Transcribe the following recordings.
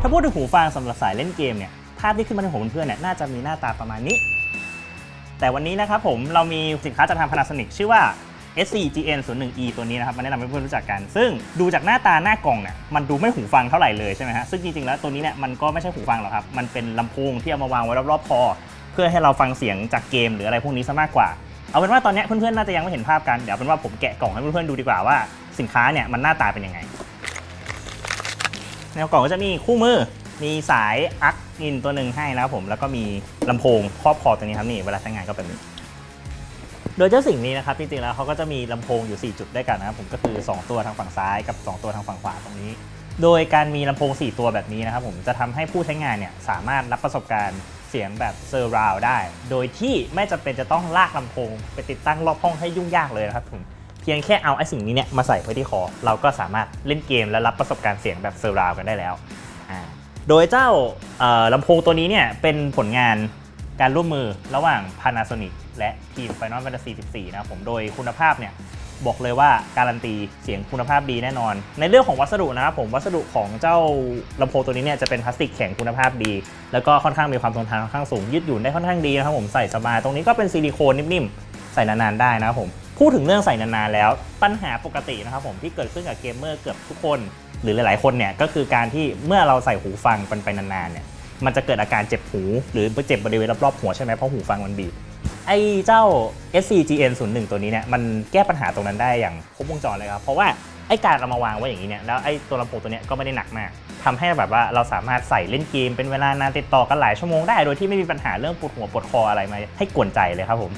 ถ้าพูดถึงหูฟังสำหรับสายเล่นเกมเนี่ยภาพที่ขึ้นมาในหัวเพื่อนเนี่ยน่าจะมีหน้าตาประมาณนี้ แต่วันนี้นะครับผมเรามีสินค้าจากทาง Panasonic ชื่อว่า SCGN 0 1 E ตัวนี้นะครับมาแนะนำให้เพื่อนรู้จักกัน ซึ่งดูจากหน้าตาหน้ากล่องเนี่ยมันดูไม่หูฟังเท่าไหร่เลยใช่ไหมฮะซึ่งจริงๆแล้วตัวนี้เนี่ยมันก็ไม่ใช่หูฟังหรอกครับ มันเป็นลำโพงที่เอามาวางไว้รอบๆคอเพื่อให้เราฟังเสียงจากเกมหรืออะไรพวกนี้ซะมากกว่า เอาเป็นว่าตอนนี้เพื่อนๆน่าจะยังไม่เห็นภาพกันเดี๋ยวเป็นว่าผมแกะกล่องให้เพื่อนๆดูดีกว่าว่า สินค้าเนี่ยมันหน้าตาเป็นยังไง ในกล่องก็จะมีคู่มือ มีสายอักอินตัวหนึ่งให้นะครับผม แล้วก็มีลำโพงครอบคอตัวนี้ครับนี่เวลาใช้งานก็แบบนี้โดยเจ้าสิ่งนี้นะครับจริงๆแล้วเขาก็จะมีลำโพงอยู่ 4 จุดด้วยกันนะครับผมก็คือ 2 ตัวทางฝั่งซ้ายกับ 2 ตัวทางฝั่งขวาตรงนี้ โดยการมีลำโพง 4 ตัวแบบนี้นะครับผมจะทำให้ผู้ใช้งานเนี่ยสามารถรับประสบการณ์เสียงแบบเซอร์ราวได้ โดยที่ไม่จำเป็นจะต้องลากลำโพง ไปติดตั้งรอบห้องให้ยุ่งยากเลยนะครับผม เพียงแค่เอาไอ้สิ่งนี้เนี่ยมาใส่ไว้ที่คอ เราก็สามารถเล่นเกมและรับประสบการณ์เสียงแบบเซอร์ราวกันได้แล้ว โดยเจ้าลำโพงตัวนี้เนี่ยเป็นผลงานการร่วมมือระหว่าง Panasonic และทีม Final Fantasy 14 นะครับผมโดยคุณภาพเนี่ยบอกเลยว่าการันตีเสียงคุณภาพดีแน่นอน ในเรื่องของวัสดุนะครับผมวัสดุของเจ้าลำโพงตัวนี้เนี่ยจะเป็นพลาสติกแข็งคุณภาพดี แล้วก็ค่อนข้างมีความทนทานค่อนข้างสูงยืดหยุ่นได้ค่อนข้างดีนะครับผมใส่สบายตรงนี้ก็เป็นซิลิโคนนิ่มๆ ใส่นานๆได้นะครับผม พูดถึงเรื่องใส่นานๆแล้ว ปัญหาปกตินะครับผมที่เกิดขึ้นกับเกมเมอร์เกือบทุกคน หรือหลายๆคนเนี่ยก็คือการที่เมื่อเราใส่หูฟังไปไปนานๆเนี่ยมันจะเกิดอาการเจ็บหู หรือเจ็บบริเวณรอบๆหัวใช่ไหมเพราะหูฟังมันบีบไอ้เจ้า SCGN 0 1ตัวนี้เนี่ยมันแก้ปัญหาตรงนั้นได้อย่างครบวงจรเลยครับเพราะว่าไอ้การเอามาวางไว้อย่างนี้เนี่ยแล้วไอ้ตัวลำโพงตัวเนี้ยก็ไม่ได้หนักมากทำให้แบบว่าเราสามารถใส่เล่นเกมเป็นเวลานานติดต่อกันหลายชั่วโมงได้ โดยที่ไม่มีปัญหาเรื่องปวดหัวปวดคออะไรมาให้กวนใจเลยครับผม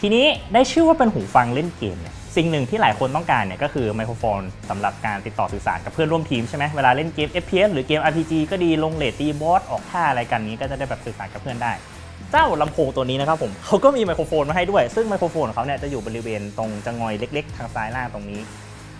ทีนี้ได้ชื่อว่าเป็นหูฟังเล่นเกมเนี่ยสิ่งหนึ่งที่หลายคนต้องการเนี่ยก็คือไมโครโฟนสำหรับการติดต่อสื่อสารกับเพื่อนร่วมทีมใช่ไหมเวลาเล่นเกม FPS หรือเกม RPG ก็ดีลงเลตตีบอสออกท่าอะไรกันนี้ก็จะได้แบบสื่อสารกับเพื่อนได้ เจ้าลำโพงตัวนี้นะครับผมเขาก็มีไมโครโฟนมาให้ด้วย ซึ่งไมโครโฟนของเขาเนี่ยจะอยู่บริเวณตรงจะงอยเล็ก ๆ ทางซ้ายล่างตรงนี้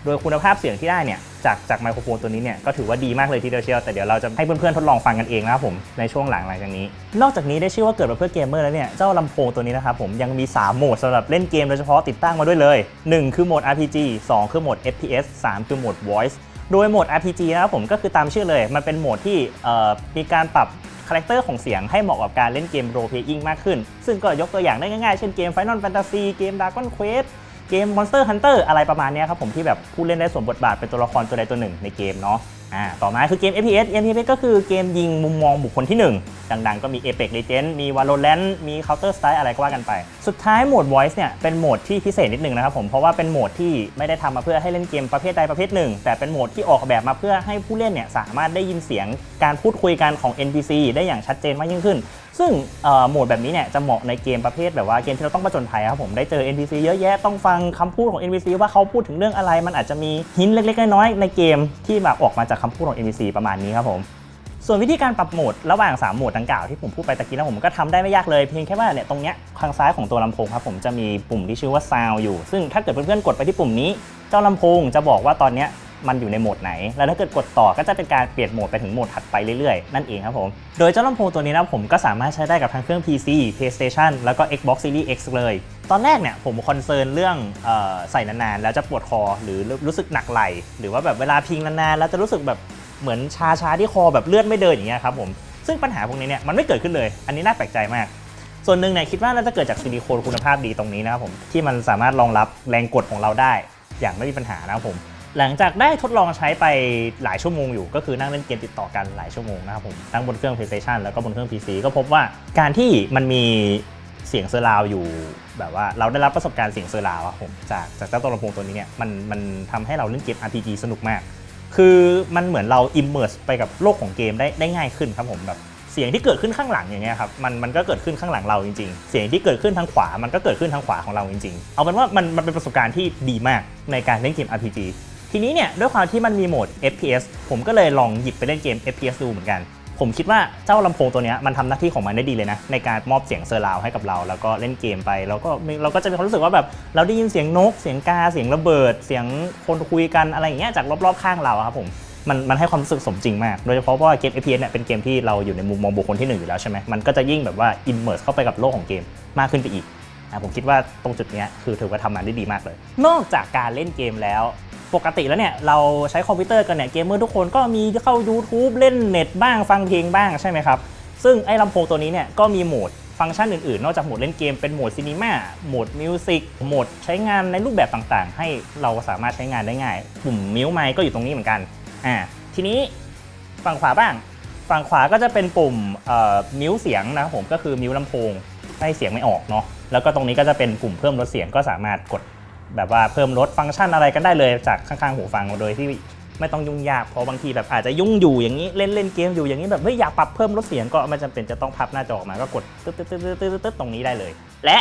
โดยคุณภาพเสียงที่ได้เนี่ยจากจากไมโครโฟนตัวนี้เนี่ยก็ถือว่าดีมากเลยทีเดียวเชียวแต่เดี๋ยวเราจะให้เพื่อนๆทดลองฟังกันเองนะครับผมในช่วงหลังหลังจากนี้ นอกจากนี้ได้ชื่อว่าเกิดมาเพื่อเกมเมอร์แล้วเนี่ยเจ้าลำโพงตัวนี้นะครับผมยังมี 3 โหมดสำหรับเล่นเกมโดยเฉพาะติดตั้งมาด้วยเลย 1 คือโหมด RPG 2 คือโหมด FPS 3 คือโหมด Voice โดยโหมด RPG นะครับผมก็คือตามชื่อเลย มันเป็นโหมดที่มีการปรับคาแรคเตอร์ของเสียงให้เหมาะกับการเล่นเกม role playing มากขึ้น ซึ่งก็ยกตัวอย่างได้ง่ายๆ เช่นเกม Final Fantasy เกม Dragon Quest เกม Monster Hunter อะไรประมาณนี้ครับผมที่แบบผู้เล่นได้สวมบทบาทเป็นตัวละครตัวใดตัวหนึ่งในเกมเนาะอ่าต่อมาคือเกม FPS FPS ก็คือเกมยิงมุมมองบุคคลที่ 1 ดังๆ ก็มี Apex Legends มี Valorant มี Counter Strike อะไรก็ว่ากันไป สุดท้ายโหมด Voice เนี่ยเป็นโหมดที่พิเศษนิดนึงนะครับผมเพราะว่าเป็นโหมดที่ไม่ได้ทำมาเพื่อให้เล่นเกมประเภทใดประเภทหนึ่ง แต่เป็นโหมดที่ออกแบบมาเพื่อให้ผู้เล่นเนี่ยสามารถได้ยินเสียงการพูดคุยกันของ NPC ได้อย่างชัดเจนมากยิ่งขึ้น ซึ่งโหมดแบบนี้เนี่ยจะเหมาะในเกมประเภทแบบว่าเกมที่เราต้องประจนภัยครับผมได้เจอ NPC เยอะแยะต้องฟังคำพูดของ NPC ว่าเขาพูดถึงเรื่องอะไร มันอาจจะมีหินเล็กๆน้อยๆในเกมที่แบบออกมาจากคำพูดของ NPC ประมาณนี้ครับผมส่วนวิธีการปรับโหมดระหว่าง 3 โหมดดังกล่าวที่ผมพูดไปตะกี้นะผมก็ทำได้ไม่ยากเลยเพียงแค่ว่าเนี่ยตรงเนี้ยทางซ้ายของตัวลำโพงครับผมจะมีปุ่มที่ชื่อว่า Sound อยู่ ซึ่งถ้าเกิดเพื่อนๆกดไปที่ปุ่มนี้ เจ้าลำโพงจะบอกว่าตอนเนี้ย มันอยู่ในโหมดไหน แล้วถ้าเกิดกดต่อก็จะเป็นการเปลี่ยนโหมดไปถึงโหมดถัดไปเรื่อยๆ นั่นเองครับผม โดยเจ้าลำโพงตัวนี้นะผมก็สามารถใช้ได้กับทั้งเครื่อง PC PlayStation แล้วก็ Xbox Series X เลย ตอนแรกเนี่ยผมคอนเซิร์นเรื่องออใส่นานๆ แล้วจะปวดคอหรือรู้สึกหนักไหล่หรือว่าแบบเวลาพิงนานๆ แล้วจะรู้สึกแบบเหมือนชาชาๆที่คอแบบเลือดไม่เดินอย่างเงี้ยครับผมซึ่งปัญหาพวกนี้เนี่ยมันไม่เกิดขึ้นเลย อันนี้น่าแปลกใจมาก ส่วนหนึ่งเนี่ยคิดว่าน่าจะเกิดจากซิลิโคนคุณภาพดีตรงนี้นะครับผมที่มันสามารถรองรับแรงกดของเราได้ อย่างไม่มีปัญหานะครับผม หลังจากได้ทดลองใช้ไปหลายชั่วโมงอยู่ ก็คือนั่งเล่นเกมติดต่อกันหลายชั่วโมงนะครับผมทั้งบนเครื่อง PlayStation แล้วก็บนเครื่อง PC ก็พบว่าการที่มันมีเสียงเซอร์ราวอยู่แบบว่าเราได้รับประสบการณ์เสียงเซอร์ราวอะผมจากจากเจ้าตัวลำโพงตัวนี้เนี่ยมันมันทำให้เราเล่นเกม RPG สนุกมาก คือมันเหมือนเรา immerse ไปกับโลกของเกมได้ได้ง่ายขึ้นครับผมแบบเสียงที่เกิดขึ้นข้างหลังอย่างเงี้ยครับมันมันก็เกิดขึ้นข้างหลังเราจริง ๆ เสียงที่เกิดขึ้นทางขวามันก็เกิดขึ้นทางขวาของเราจริง ๆ เอาเป็นว่ามันมันเป็นประสบการณ์ที่ดีมากในการเล่นเกม RPG ทีนี้เนี่ยด้วยความที่มันมีโหมด FPS ผมก็เลยลองหยิบไปเล่นเกม FPS ดูเหมือนกัน ผมคิดว่าเจ้าลำโพงตัวนี้มันทำหน้าที่ของมันได้ดีเลยนะ ในการมอบเสียงเซอร์ราวด์ให้กับเรา แล้วก็เล่นเกมไปแล้วก็เราก็จะมีความรู้สึกว่าแบบเราได้ยินเสียงนก เสียงกาเสียงระเบิด เสียงคนคุยกันอะไรอย่างเงี้ยจากรอบๆข้างเราครับผมมันมันให้ความรู้สึกสมจริงมาก โดยเฉพาะเพราะว่าเกม FPS เนี่ยเป็นเกมที่เราอยู่ในมุมมองบุคคลที่หนึ่งอยู่แล้วใช่ไหมมันก็จะยิ่งแบบว่า immerse เข้าไปกับโลกของเกมมากขึ้นไปอีกอะผมคิดว่าตรงจุดนี้คือถือว่าทำงานได้ดีมากเลย นอกจากการเล่นเกมแล้ว ปกติแล้วเนี่ยเราใช้คอมพิวเตอร์กันเนี่ยเกมเมอร์ทุกคนก็มีเข้า YouTube เล่นเน็ตบ้างฟังเพลงบ้างใช่ไหมครับ ซึ่งไอ้ลำโพงตัวนี้เนี่ยก็มีโหมดฟังก์ชันอื่นๆ นอกจากโหมดเล่นเกมเป็นโหมดซีนีมาโหมดมิวสิกโหมดใช้งานในรูปแบบต่างๆ ให้เราสามารถใช้งานได้ง่ายปุ่มมิวไมค์ก็อยู่ตรงนี้เหมือนกันอ่าทีนี้ฝั่งขวาบ้าง ฝั่งขวาก็จะเป็นปุ่มเอ่อมิวเสียงนะครับผมก็คือมิวลำโพงให้เสียงไม่ออกเนาะแล้วก็ตรงนี้ก็จะเป็นปุ่มเพิ่มลดเสียงก็สามารถกด แบบว่าเพิ่มลดฟังก์ชันอะไรกันได้เลยจากข้างๆหูฟังโดยที่ไม่ต้องยุ่งยากเพราะบางทีแบบอาจจะยุ่งอยู่อย่างนี้เล่นเล่นเกมอยู่อย่างนี้แบบเฮ้ยอยากปรับเพิ่มลดเสียงก็ไม่จำเป็นจะต้องพับหน้าจอออกมาก็กดตึ๊ดตึ๊ดตึ๊ดตึ๊ดตึ๊ดตึ๊ดตรงนี้ได้เลย และ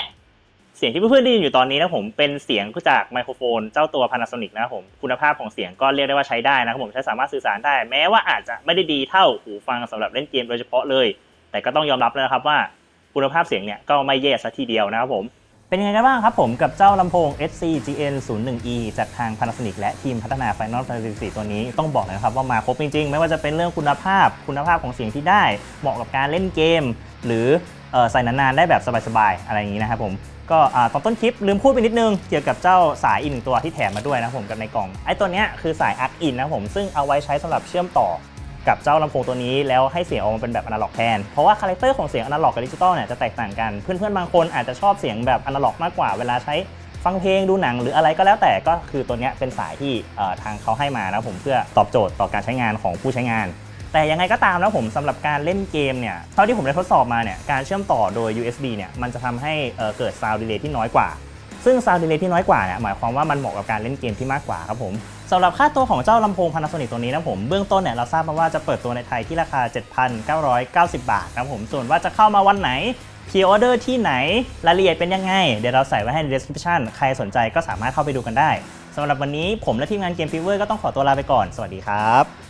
เสียงที่เพื่อนๆได้ยินอยู่ตอนนี้นะผมเป็นเสียงจากไมโครโฟนเจ้าตัว Panasonic นะครับผมคุณภาพของเสียงก็เรียกได้ว่าใช้ได้นะครับผมใช้สามารถสื่อสารได้ แม้ว่าอาจจะไม่ได้ดีเท่าหูฟังสำหรับเล่นเกมโดยเฉพาะเลย แต่ก็ต้องยอมรับนะครับว่าคุณภาพเสียงเนี่ยก็ไม่แย่ซะทีเดียวนะครับผม เป็นยังไงกันบ้างครับผมกับเจ้าลำโพง SC GN 0 1 E จากทาง Panasonic และทีมพัฒนา Final Fantasy 4ตัวนี้ต้องบอกเลยนะครับว่ามาครบจริงๆ ไม่ว่าจะเป็นเรื่องคุณภาพคุณภาพของเสียงที่ได้ เหมาะกับการเล่นเกม หรืออใส่นานๆ ได้แบบสบายๆ อะไรอย่างนี้นะครับผมก็ตอนต้นคลิปลืมพูดไปนิดนึง เกี่ยวกับเจ้าสายอีกหนึ่งตัวที่แถมมาด้วยนะผมกับในกล่องไอ้ตัวเนี้ยคือสาย ARC in นนะผมซึ่งเอาไว้ใช้สำหรับเชื่อมต่อ กับเจ้าลำโพงตัวนี้แล้วให้เสียงออกมาเป็นแบบอนาล็อกแทน เพราะว่าคาแรคเตอร์ของเสียงอนาล็อกกับดิจิตอลเนี่ยจะแตกต่างกัน เพื่อนๆบางคนอาจจะชอบเสียงแบบอนาล็อกมากกว่าเวลาใช้ฟังเพลงดูหนังหรืออะไรก็แล้วแต่ก็คือตัวเนี้ยเป็นสายที่ทางเขาให้มานะผมเพื่อตอบโจทย์ต่อการใช้งานของผู้ใช้งาน แต่ยังไงก็ตามนะผมสำหรับการเล่นเกมเนี่ยเท่าที่ผมได้ทดสอบมาเนี่ยการเชื่อมต่อโดย USB เนี่ยมันจะทำให้เเกิด sound delay ที่น้อยกว่า ซึ่ง sound delay ที่น้อยกว่าเนี่ยหมายความว่ามันเหมาะกับการเล่นเกมที่มากกว่าครับผมสำหรับค่าตัวของเจ้าลำโพง Panasonic ตัวนี้นะผมเบื้องต้นเนี่ยเราทราบมาว่าจะเปิดตัวในไทยที่ราคา 7,990 บาทครับผมส่วนว่าจะเข้ามาวันไหนพ r ออเดอร์ที่ไหนรายละเอียดเป็นยังไง เดี๋ยวเราใส่ไว้ให้ใน description ใครสนใจก็สามารถเข้าไปดูกันได้สำหรับวันนี้ผมและทีมงานเกมฟีเวอร์ก็ต้องขอตัวลาไปก่อน สวัสดีครับ